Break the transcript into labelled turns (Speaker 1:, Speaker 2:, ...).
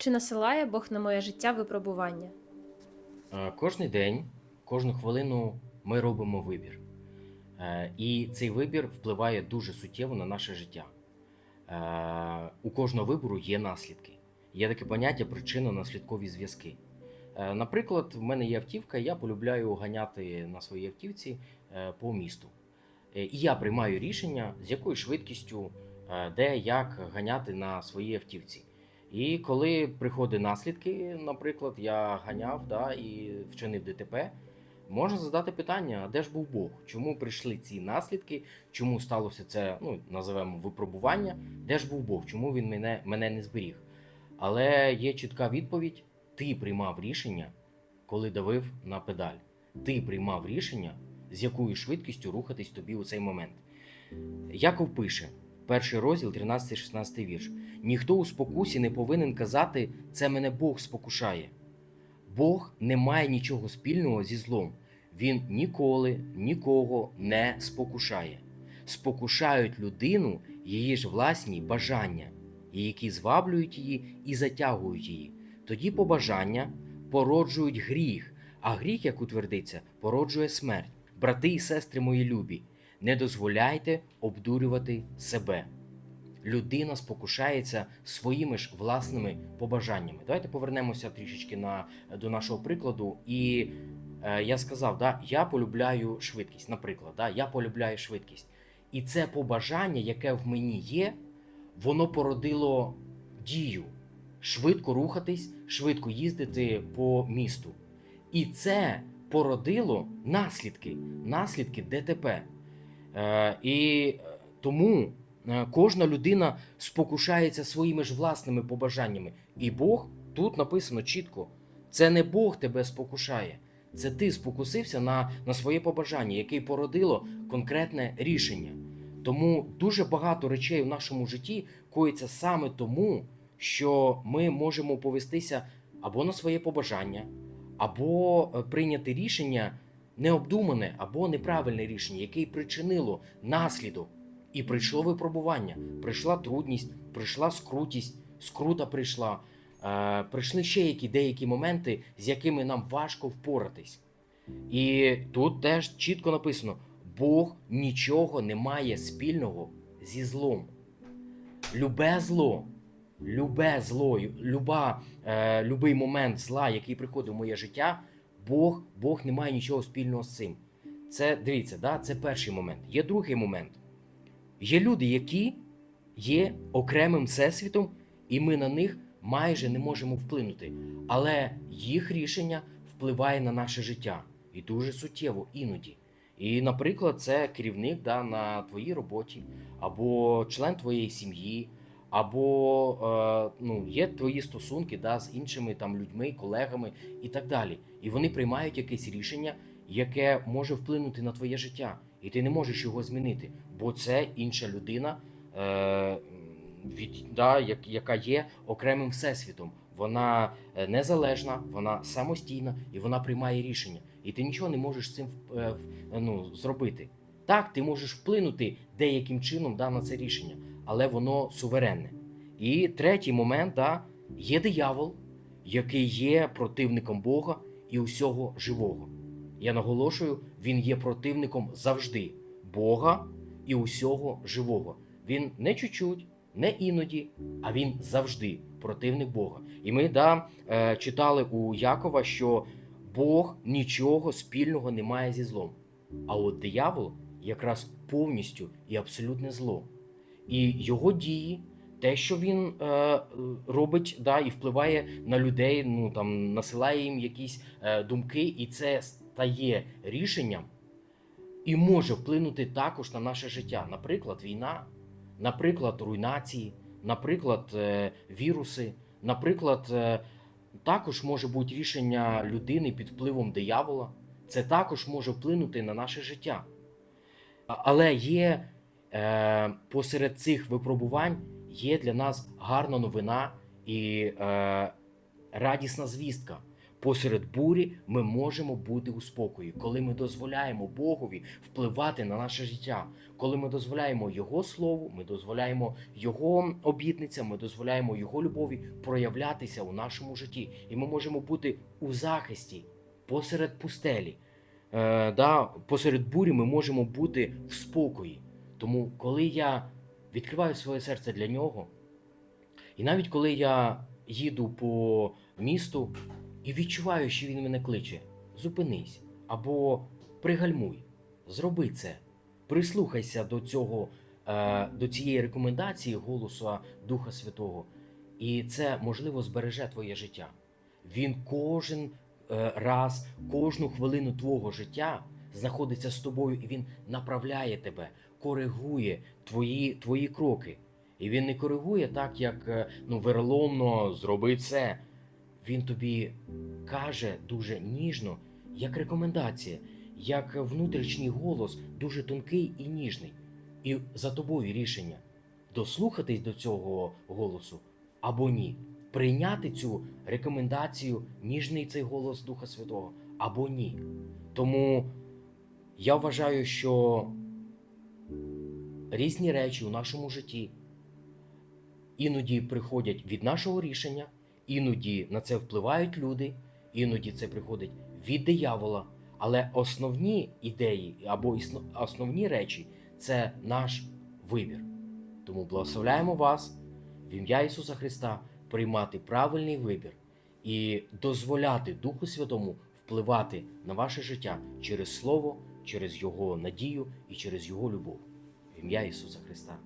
Speaker 1: Чи насилає Бог на моє життя випробування?
Speaker 2: Е, Кожний день, кожну хвилину ми робимо вибір. Е, І цей вибір впливає дуже суттєво на наше життя. Е, У кожного вибору є наслідки. Є таке поняття причинно-наслідкові зв'язки. Наприклад, в мене є автівка, я полюбляю ганяти на своїй автівці по місту. І я приймаю рішення, з якою швидкістю, де, як ганяти на своїй автівці. І коли приходять наслідки, наприклад, я ганяв да, і вчинив ДТП, можна задати питання: а де ж був Бог? Чому прийшли ці наслідки? Чому сталося це, ну, називаємо випробування? Де ж був Бог? Чому він мене, мене не зберіг? Але є чітка відповідь: ти приймав рішення, коли давив на педаль. Ти приймав рішення, з якою швидкістю рухатись тобі у цей момент. Яков пише, перший розділ, 13-16 вірш. Ніхто у спокусі не повинен казати, це мене Бог спокушає. Бог не має нічого спільного зі злом. Він ніколи нікого не спокушає. Спокушають людину її ж власні бажання, які зваблюють її і затягують її. Тоді побажання породжують гріх, а гріх, як утвердиться, породжує смерть. Брати і сестри мої любі, не дозволяйте обдурювати себе людина спокушається своїми ж власними побажаннями. Давайте повернемося трішечки на, до нашого прикладу. І е, я сказав, да, я полюбляю швидкість, наприклад, да, я полюбляю швидкість. І це побажання, яке в мені є, воно породило дію швидко рухатись, швидко їздити по місту. І це породило наслідки, наслідки ДТП. Е, і е, тому Е, Кожна людина спокушається своїми ж власними побажаннями. І Бог тут написано чітко: це не Бог тебе спокушає, це ти спокусився на, на своє побажання, яке породило конкретне рішення. Тому дуже багато речей в нашому житті коїться саме тому, що ми можемо повестися або на своє побажання, або прийняти рішення необдумане або неправильне рішення, яке й причинило наслідок. І прийшло випробування, прийшла трудність, прийшла скрутість, скрута прийшла. Е, прийшли ще які деякі моменти, з якими нам важко впоратись. І тут теж чітко написано: Бог нічого не має спільного зі злом. Любе зло, любе зло, люба, е, любий момент зла, який приходить в моє життя, Бог, Бог не має нічого спільного з цим. Це дивіться, да, це перший момент. Є другий момент. Є люди, які є окремим всесвітом, і ми на них майже не можемо вплинути. Але їх рішення впливає на наше життя і дуже суттєво іноді. І, наприклад, це керівник да, на твоїй роботі, або член твоєї сім'ї, або е, ну, є твої стосунки да, з іншими там людьми, колегами і так далі. І вони приймають якесь рішення, яке може вплинути на твоє життя, і ти не можеш його змінити, бо це інша людина, е, від, да, як, яка є окремим всесвітом. Вона е, незалежна, вона самостійна і вона приймає рішення. І ти нічого не можеш з цим е, ну, зробити. Так, ти можеш вплинути деяким чином да, на це рішення, але воно суверенне. І третій момент да, є диявол, який є противником Бога і усього живого. Я наголошую, він є противником завжди Бога і усього живого. Він не чуть-чуть, не іноді, а він завжди противник Бога. І ми да, е, читали у Якова, що Бог нічого спільного не має зі злом. А от диявол якраз повністю і абсолютне зло. І його дії, те, що він е, робить, да, і впливає на людей, ну там насилає їм якісь е, думки, і це стає рішенням і може вплинути також на наше життя. Наприклад, війна, наприклад, руйнації, наприклад, е, віруси, наприклад, е, також може бути рішення людини під впливом диявола. Це також може вплинути на наше життя. Але є е, посеред цих випробувань є для нас гарна новина і е, радісна звістка. Посеред бурі ми можемо бути у спокої, коли ми дозволяємо Богові впливати на наше життя, коли ми дозволяємо Його слову, ми дозволяємо Його обітницям, ми дозволяємо Його любові проявлятися у нашому житті, і ми можемо бути у захисті посеред пустелі. Е, да, посеред бурі ми можемо бути в спокої. Тому, коли я відкриваю своє серце для нього, і навіть коли я їду по місту і відчуваю, що він мене кличе, зупинись або пригальмуй, зроби це, прислухайся до цього, е, до цієї рекомендації голосу Духа Святого, і це можливо збереже твоє життя. Він кожен е, раз, кожну хвилину твого життя знаходиться з тобою, і він направляє тебе, коригує твої, твої кроки. І він не коригує так, як е, ну, вероломно зроби це. Він тобі каже дуже ніжно, як рекомендація, як внутрішній голос, дуже тонкий і ніжний. І за тобою рішення дослухатись до цього голосу або ні. Прийняти цю рекомендацію, ніжний цей голос Духа Святого, або ні. Тому я вважаю, що різні речі у нашому житті іноді приходять від нашого рішення, іноді на це впливають люди, іноді це приходить від диявола. Але основні ідеї або основні речі це наш вибір. Тому благословляємо вас в ім'я Ісуса Христа приймати правильний вибір і дозволяти Духу Святому впливати на ваше життя через Слово, через Його надію і через Його любов. В ім'я Ісуса Христа.